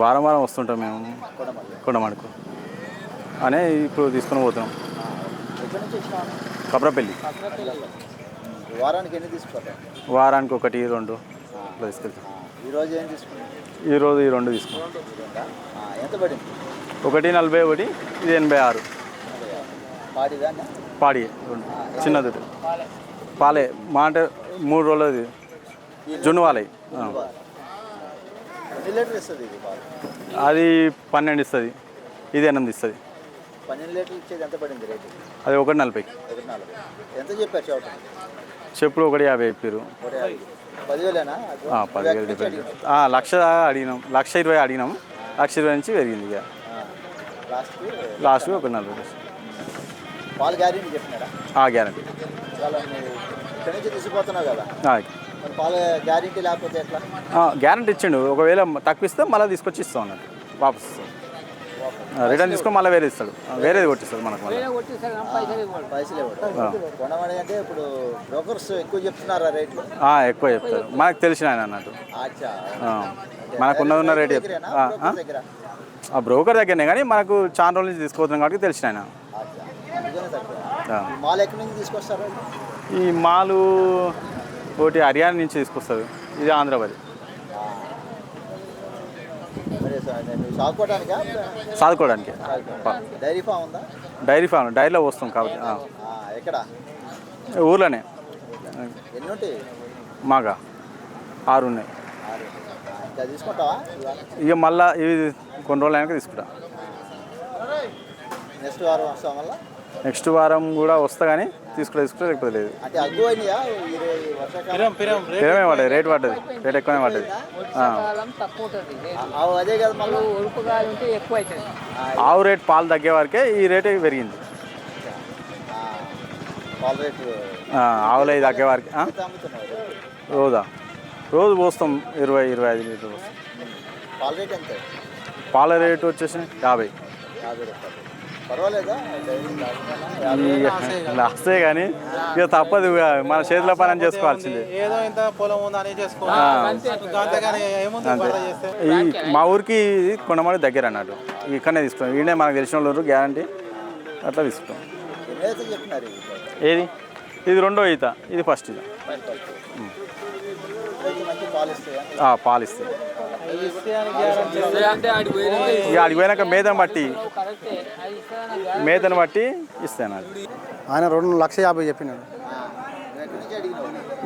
వారం వారం వస్తుంటాం మేము. కొండమడుకు. అనే ఇప్పుడు తీసుకొని పోతున్నాం. కబ్రపల్లి. వారానికి ఎన్ని తీసుకుంటావు వారానికి ఒకటి రెండు ఇట్లా తీసుకెళ్తాం. ఈరోజు ఏం తీసుకున్నావు ఈరోజు ఈ రెండు తీసుకున్నాం. ఎంత పడింది? ఒకటి నలభై ఒకటి ఇది ఎనభై ఆరు. పాడి రెండు. చిన్నది పాలే. మా అంటే మూడు రోజులది. జున్ను వాళ్ళవి ఇస్తుంది ఇది పాలు అది పన్నెండు ఇస్తుంది. ఇది ఎనిమిది ఇస్తుంది. పన్నెండు లీటర్లు ఇచ్చేది ఎంత పడింది రేటు? అది ఒకటి నలభైకి ఒకటి నలభై. ఎంత చెప్పారు చోట చెప్పుడు ఒకటి యాభై చెప్పారు. ఒకటి. పదివేలేనా? పదివేలు ఆ, లక్ష అడిగినాం. లక్ష ఇరవై అడిగినాం. లక్ష ఇరవై నుంచి పెరిగింది ఇక. లాస్ట్కి లాస్ట్ ఒక నలభై. పాలు గ్యారెంటీ చెప్పినారా? గ్యారంటీ. తీసుకుపోతున్నావు కదా. గ్యారెంటీ లేకపోతే ఎట్లా? గ్యారంటీ ఇచ్చిండు. ఒకవేళ తక్కువ ఇస్తే మళ్ళీ తీసుకొచ్చి ఇస్తాం అన్నట్టు. వాపస్ ఇస్తాం. రిటర్న్ తీసుకొని మళ్ళీ వేరే ఇస్తాడు. వేరేది కొట్టిస్తాడు మనకు మళ్ళీ. పైసలు ఇవ్వడం. కొనమని అంటే ఇప్పుడు బ్రోకర్స్ ఎక్కువ చెప్తున్నారా రేట్లు ఆ, ఎక్కువ చెప్తారు. మనకు తెలిసిన ఆయన అన్నట్టు. మనకు ఉన్నది ఉన్న రేట్ చెప్తారు ఆ? బ్రోకర్ దగ్గర? ఆ బ్రోకర్ దగ్గరనే కానీ మనకు చాలా రోజుల నుంచి తీసుకుపోతున్నాం కాబట్టి తెలిసిన ఆయన. ఈ మాల్ ఒకటి హర్యానా నుంచి తీసుకొస్తారు ఇది ఆంధ్రప్రదేశ్. మరి స- నేను సాగుకోవడానికా చదువుకోవడానికి. డైరీ ఫామ్ ఉందా? డైరీ ఫామ్ డైరీలో వస్తాం కాబట్టి ఎక్కడ? ఊర్లోనే. మాగా. ఆరు ఉన్నాయి ఇంకా మళ్ళా ఇవి కొన్ని రోజులు అయినాక తీసుకుంటా. నెక్స్ట్ వారం వస్తాం వల్ల నెక్స్ట్ వారం కూడా వస్తా కానీ తీసుకుంటా తీసుకుంటా లేకపోతే లేదు. ఏమే పడ్డది రేట్ పడ్డది. రేట్ ఎక్కువనే పడ్డది. ఆవు రేట్ పాలు తగ్గే వరకే ఈ రేట్ పెరిగింది. పాల రేటు. ఆ, ఆవులు అవి తగ్గే వరకే రోజా? రోజు పోస్తాం ఇరవై ఇరవై ఐదు లీటర్లు. పోస్తాం పాల రేట్ ఎంత? పాల రేటు వచ్చేసి యాభై. యాభై రూపాయలు. లాస్తే కానీ ఇక తప్పదు ఇక మన చేతిలో పని అని చేసుకోవాల్సిందే. ఏదో ఇంత పొలం ఉందని చేసుకోవాలి. ఈ మా ఊరికి కొండమాడి దగ్గర అన్నట్టు ఇక్కడనే తీసుకుంటాం ఈయనే మనకు తెలిసిన వాళ్ళు గ్యారంటీ? అట్లా తీసుకుంటాం ఏది? ఇది రెండో ఈత. ఇది ఫస్ట్ ఈత. రైతు ఆడికి ఇక పోయినాక మేతను బట్టి మేతను బట్టి ఇస్తాను అది ఆయన రెండు లక్ష యాభై చెప్పినాడు.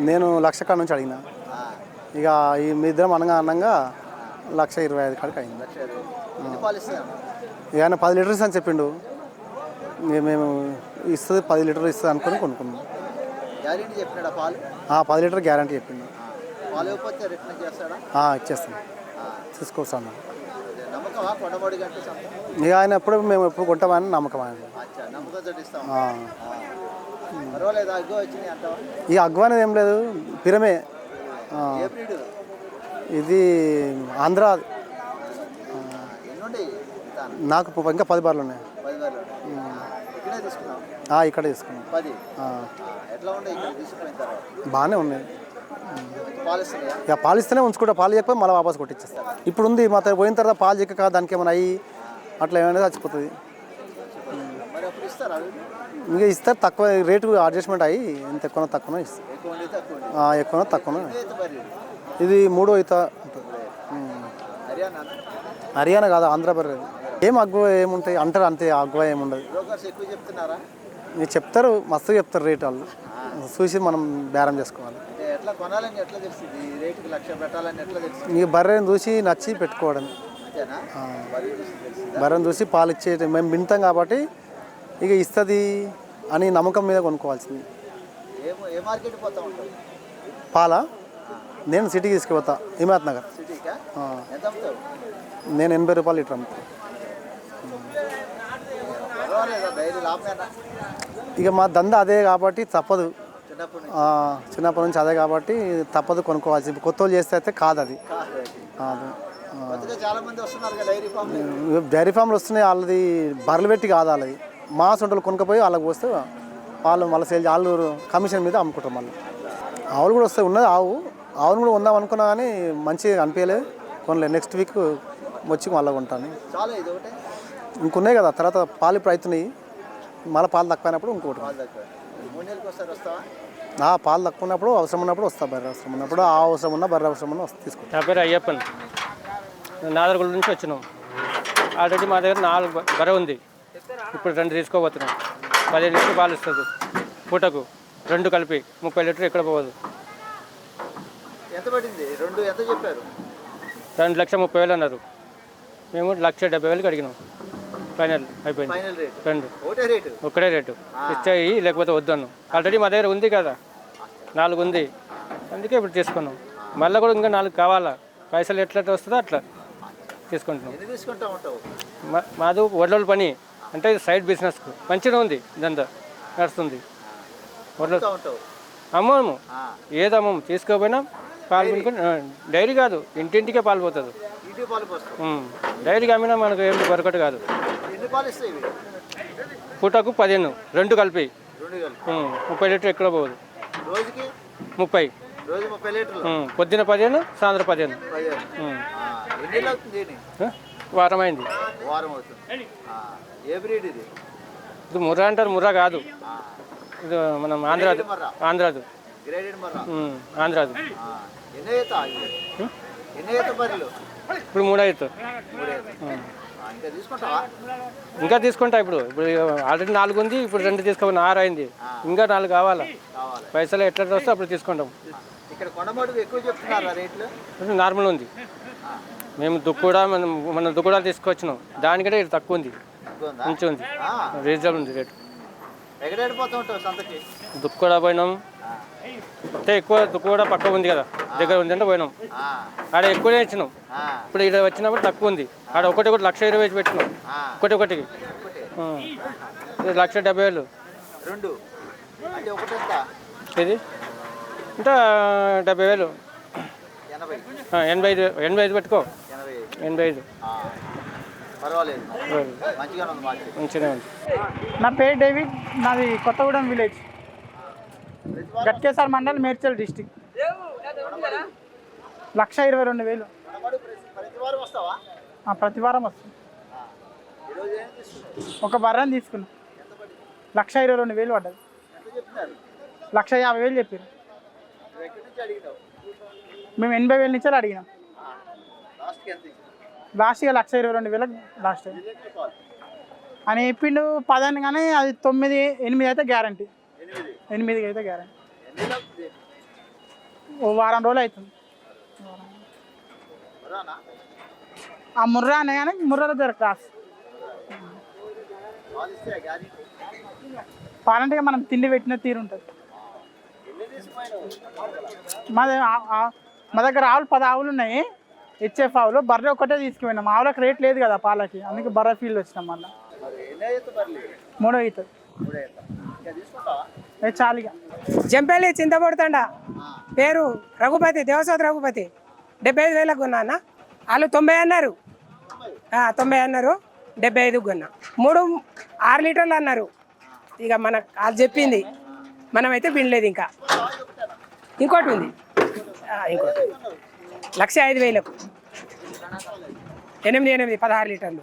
నేను లక్ష కాడ నుంచి అడిగిన. ఇక ఈ మీ ఇద్దరం అనగా అన్నంగా లక్ష ఇరవై ఐదు కాడికి అయింది. ఇక ఆయన పది లీటర్స్ అని చెప్పిండు. మేము ఇస్తుంది పది లీటర్ ఇస్తుంది అనుకుని కొనుక్కున్నాం. గ్యారెంటీ చెప్పినాడా పాలు? ఆ, పది లీటర్ గ్యారంటీ చెప్పిండు. ఆ, తీసుకొస్తాను ఇక ఆయన ఎప్పుడు మేము ఎప్పుడు కొంటామని నమ్మకం ఆయన. ఈ అగ్గు అనేది ఏం లేదు పిరమే. ఇది ఆంధ్ర. నాకు ఇంకా పది బార్లు ఉన్నాయి. ఇక్కడే తీసుకున్నాం. బాగానే ఉన్నాయి. ఇక పాలు ఇస్తేనే ఉంచుకుంటా. పాలు చెప్పి మళ్ళీ వాపస్ కొట్టిచ్చేస్తాను ఇప్పుడు ఉంది మా పోయిన తర్వాత పాలు చెక్క దానికి ఏమైనా అయ్యి అట్లా ఏమైనా చచ్చిపోతుంది? ఇంకా ఇస్తారు తక్కువ రేటు అడ్జస్ట్మెంట్ అయ్యి ఎంత ఎక్కువ తక్కువ ఇస్తారు. ఎక్కువ తక్కువ ఇది మూడో ఈత ఉమ్. హర్యానా? కాదు ఆంధ్ర బర్రె ఏం అగ్గువ ఏముంటాయి? అంటారు అంతే అగ్గువ ఏముండదు. చెప్తారు మస్తు చెప్తారు రేట్ వాళ్ళు. చూసి మనం బేరం చేసుకోవాలి. ఎట్లా కొనాలని ఎట్లా తెలుస్తుంది ఈ రేటుకి లక్ష పెట్టాలని ఎట్లా తెలుస్తుంది నీ బర్రెని చూసి నచ్చి పెట్టుకోవడం. అంతేనా? మరి? బర్రెని చూసి పాలు ఇచ్చే మేము వింటాం కాబట్టి ఇక ఇస్తుంది అని నమ్మకం మీద కొనుక్కోవాల్సింది. ఏ ఏ మార్కెట్ పోతా ఉంటుంది పాల? నేను సిటీకి తీసుకుపోతా. హిమాయత్ నగర్. సిటీకా? ఆ. ఎంత అమ్ముతావు? నేను ఎనభై రూపాయలు లీటర్ అమ్ముతా. పర్వాలేదా? డైరీ లాభమేనా? ఇక మా దంద అదే కాబట్టి తప్పదు. చిన్నప్పటి నుంచి. అదే కాబట్టి తప్పదు కొనుక్కోవాల్సింది. కొత్త వాళ్ళు చేస్తే అయితే కాదు అది. కాదు. డైరీ ఫామ్ డైరీ ఫామ్లు వస్తున్నాయి వాళ్ళది బర్రెలు పెట్టి కాదు వాళ్ళది. మా సొంటలు కొనుక్కపోయి వాళ్ళకి పోస్తే వాళ్ళు మళ్ళీ సేల్ వాళ్ళు కమిషన్ మీద అమ్ముకుంటారు మళ్ళీ. ఆవులు కూడా వస్తాయి ఉన్నది ఆవు. ఆవును కూడా ఉందాం అనుకున్నా కానీ మంచిగా అనిపించలేదు. కొనలేదు నెక్స్ట్ వీక్ వచ్చి మళ్ళీ ఒకటే. ఇంకున్నాయి కదా తర్వాత పాలు ఇప్పుడు అవుతున్నాయి. మళ్ళీ పాలు తక్కువైనప్పుడు ఇంకోటి పాలు తక్కువ ఆ పాలు తక్కువ ఉన్నప్పుడు అవసరం ఉన్నప్పుడు వస్తా బర్రె అవసరం ఉన్నప్పుడు. ఆ అవసరం ఉన్నా బర్రె అవసరం ఉన్నా వస్తా తీసుకుంటా. నా పేరు అయ్యప్పన్. నాదరగుల నుంచి వచ్చినాం. ఆల్రెడీ మా దగ్గర నాలుగు బర్రె ఉంది. ఇప్పుడు రెండు తీసుకోబోతున్నాం. పదిహేను లీటర్ పాలు ఇస్తుంది. పూటకు రెండు కలిపి ముప్పై లీటర్ ఎక్కడ పోవదు ఎంత పడింది? రెండు ఎంత చెప్పారు? రెండు లక్ష ముప్పై వేలు అన్నారు. మేము లక్ష డెబ్బై వేలకు అడిగినాం. ఫైనల్ అయిపోయింది. Final rate. రెండు. ఒకటే రేటు? ఒక్కడే రేటు. ఇచ్చాయి లేకపోతే వద్దను ఆల్రెడీ మా దగ్గర ఉంది కదా. నాలుగు ఉంది అందుకే ఇప్పుడు తీసుకున్నాం. మళ్ళీ కూడా ఇంకా నాలుగు కావాలా? పైసలు ఎట్లా వస్తుందో అట్లా తీసుకుంటున్నాం. మాది వడ్ల పని. అంటే సైడ్ బిజినెస్కు. మంచిగా ఉంది ఇదంతా నడుస్తుంది. వడ్ల అమ్మము. ఏది అమ్మము తీసుకోపోయినా పాలు కొనుక్కొని ఆ, డైరీ కాదు. ఇంటింటికే పాలు పోతుంది. ఇంటి పాలు పోస్తావు? ఉమ్. డైరీకి అమ్మినా మనకు ఏమి కొరకటి కాదు. ఇస్తాయి పూటకు పదిహేను రెండు కలిపి. రెండు కలిపి. ఉమ్, ముప్పై లీటర్ ఎక్కడ పోదు. రోజుకి? ముప్పై. రోజు ముప్పై లీటర్లు. ఉమ్, పొద్దున పదిహేను సాయంత్రం పదిహేను. ఎన్ని అవుతుంది ఆ, వారం అయింది. వారం అవుతుంది. ఆ, ఏ బ్రీడ్ ఇది? ఇది ముర్రా అంటారు ముర్రా కాదు. ఇది మనం ఆంధ్రాది. ఆంధ్రాదు. ఆంధ్రాదు ఇప్పుడు మూడో ఇంకా తీసుకుంటా? ఇప్పుడు. ఇప్పుడు ఆల్రెడీ నాలుగు ఉంది ఇప్పుడు రెండు తీసుకోవాలి ఆరు అయింది. ఇంకా నాలుగు కావాలా? పైసలు ఎట్లా వస్తే అప్పుడు తీసుకుంటాం. నార్మల్ ఉంది. మేము దుక్కుడా మనం మన దుక్కుడా తీసుకొచ్చినాం. దానికంటే ఇది తక్కువ ఉంది. మంచిగా ఉంది. రీజనబుల్ ఉంది రేటు. దుక్కుడా పోయినాం. అంటే ఎక్కువ దుక్కుడా పక్క ఉంది కదా. దగ్గర ఉంది అంటే పోయినాం. ఆ, ఆడ ఎక్కువనే ఇచ్చినాం. ఆ, ఇప్పుడు ఇక్కడ వచ్చినప్పుడు తక్కువ ఉంది. ఆడ ఒకటి ఒకటి లక్ష ఇరవై వేసి పెట్టినాం. ఆ, ఒకటి ఒకటికి లక్ష డెబ్బై వేలు. రెండు. అంటే ఒకటి ఎంత? ఇది? అంటే డెబ్బై వేలు. ఎనభై. ఐదు ఎనభై ఐదు పెట్టుకో. ఎనభై ఐదు. ఆ, పర్వాలేదు. వేలు. మంచిగానే ఉంది మార్కెట్ మంచిగానే ఉంది. నా పేరు డేవిడ్. నాది కొత్తగూడెం విలేజ్. గట్కేసార్ మండల్ మేడ్చల్ డిస్టిక్. లక్ష ఇరవై రెండు వేలు. ప్రతి వారం వస్తుంది ఒక బర్రెని తీసుకున్నా. లక్ష ఇరవై రెండు వేలు పడ్డది. లక్ష యాభై వేలు చెప్పారు మేము ఎనభై వేల నుంచి అడిగినాం. లాస్ట్గా లక్ష ఇరవై రెండు వేలకు లాస్ట్. అని చెప్పిండు పదని కానీ అది తొమ్మిది ఎనిమిది అయితే గ్యారంటీ. ఎనిమిదికి అయితే గ్యారంటీ. ఓ వారం రోజులు అవుతుంది. ఆ ముర్రా అనే కానీ ముర్రాలో దగ్గర క్రాస్. పాలంటే మనం తిండి పెట్టిన తీరు ఉంటుంది. మా దగ్గర మా దగ్గర ఆవులు పది ఆవులు ఉన్నాయి. హెచ్ఎఫ్ ఆవులు. బర్రె ఒక్కటే తీసుకుపోయినాం. ఆవులకు రేట్ లేదు కదా పాలకి. అందుకే బర్రె ఫీల్డ్ వచ్చినాం మళ్ళీ. మూడో అవుతుంది చాలు జంపేలి ఇంకా చింతపడుతండ? పేరు రఘుపతి దేవసోద్ రఘుపతి. డెబ్బై ఐదు వేలకు కొన్నా అన్న? వాళ్ళు తొంభై అన్నారు. తొంభై అన్నారు డెబ్బై ఐదుకు కొన్నా. మూడు ఆరు లీటర్లు అన్నారు. ఇక మన వాళ్ళు చెప్పింది. మనమైతే వినలేదు ఇంకా. ఇంకోటి ఉంది. ఇంకోటి లక్ష ఐదు వేలకు. ఎనిమిది ఎనిమిది పదహారు లీటర్లు.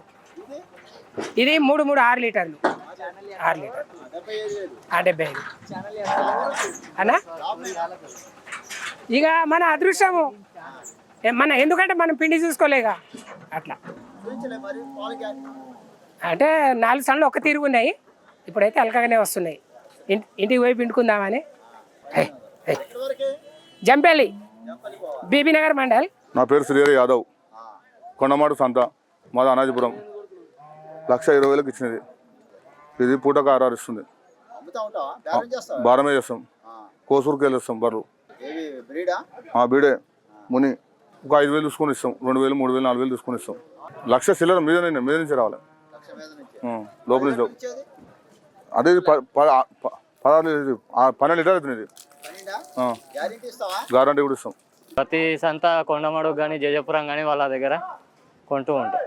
ఇది మూడు మూడు ఆరు లీటర్లు. ఆరు లీటర్ ఆ, డెబ్బై ఐదు. అన్నా? ఇక మన అదృష్టము మన ఎందుకంటే మనం పిండి చూసుకోలేక? అట్లా. అంటే నాలుగు సన్లు ఒక తీరు ఉన్నాయి. ఇప్పుడైతే అలకగానే వస్తున్నాయి. ఇంటి ఇంటికి పోయి పిండుకుందామని. జంపేలి. బీబీనగర్ బీబీ నగర్ మండల్. నా పేరు శ్రీహరి యాదవ్. కొండమాడు సంత. మాది అనాజపురం. లక్ష ఇరవై వేలకు ఇచ్చినది. ఇది పూటకు ఆర్ఆర్ ఇస్తుంది. బారమే చేస్తాం. ఆ. కోసూరుకి వెళ్ళొస్తాం బర్రు ఏవి? బ్రీడా? ఆ బీడే. ముని. ఒక ఐదు వేలు తీసుకొని ఇస్తాం. రెండు వేలు మూడు వేలు నాలుగు వేలు తీసుకొని ఇస్తాం. లక్ష చిల్లర మీద మీద నుంచి రావాలి. లోపల నుంచి అదే ఇది ప- ప- ప- పదహారు లీటర్ ఆ, పన్నెండు లీటర్ అవుతుంది గ్యారంటీ కూడా ఇస్తాం. ప్రతి సంత కొండమడుగు కానీ జయపురం కానీ వాళ్ళ దగ్గర కొంటూ ఉంటాం.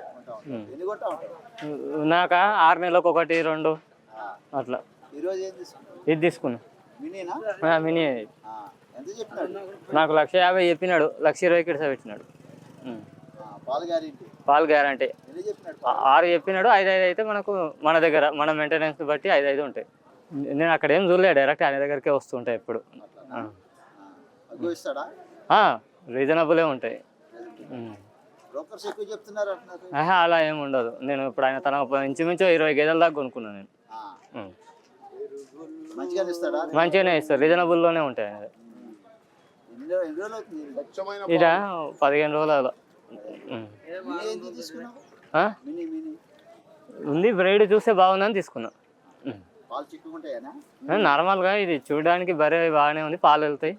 నాక? ఆరు నెలలకు ఒకటి రెండు. అట్లా. ఇది తీసుకున్నా. మినీ నాకు లక్ష యాభై చెప్పినాడు. లక్ష ఇరవైకి ఇడిసా పెట్టినాడు. పాలు గ్యారెంటీ? ఆరు చెప్పినాడు. ఐదు ఐదు అయితే మనకు మన దగ్గర మన మెయింటెనెన్స్ బట్టి ఐదు ఐదు ఉంటాయి. నేను అక్కడ ఏం చూడలే డైరెక్ట్ ఆయన దగ్గరికే వస్తుంటాయి ఎప్పుడు. రీజనబులే ఉంటాయి. బ్రోకర్స్ ఎక్కువ చెప్తున్నారు అంటున్నారు. ఆహా, అలా ఏం ఉండదు. నేను ఇప్పుడు ఆయన తన ఇంచుమించు ఇరవై గేదెల దాకా కొనుక్కున్నాను నేను. ఆ. మంచిగానే ఇస్తాడా? మంచిగానే ఇస్తారు. రీజనబుల్లోనే ఉంటాయి అది. ఎన్ని రో- ఎన్ని రోజులు అవుతుంది? ఇదా పదిహేను రోజులు అలా. ఉమ్. మినీ ఏంది తీసుకున్నావు? ఆ? Mini mini. ఉంది బ్రైడ్ చూస్తే బాగుందని తీసుకున్నా. ఉమ్. పాలు చిక్కుకుంటాయనా? నార్మల్గా ఇది చూడడానికి బరే బాగానే ఉంది పాలు వెళ్తాయి.